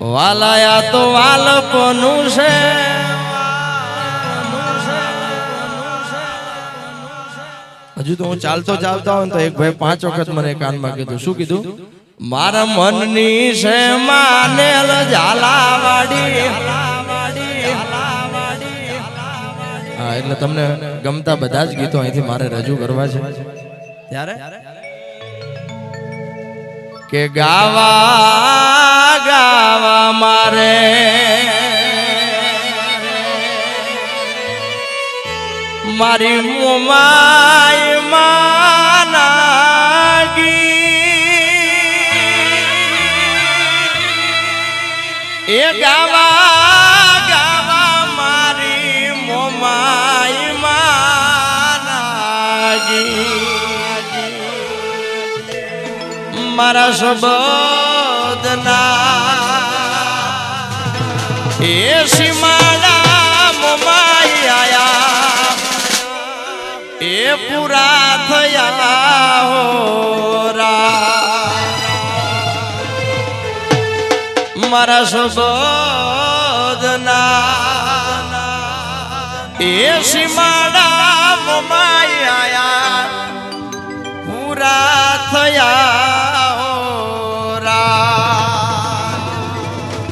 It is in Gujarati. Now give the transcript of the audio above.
વાલાયા તો વાલપનું છે. હજુ તો હું ચાલતો ચાલતો આવું તો એક ભાઈ પાંચ વખત મને કાનમાં કીધું. શું કીધું? મારા મનની છે માનેલ ઝાલાવાડી. હા એટલે તમને ગમતા બધા જ ગીતો અહીંથી મારે રજૂ કરવા છે. ત્યારે? કે ગાવા મારી મોમાય માનાગી. એ ગાવા ગાવા મારી મોમાય માનાગી. મારા શબ્દના એ સીમાડા એ પૂરા થયા હોરા મારા સબોધના એ સીમાડા માયા પૂરા થયા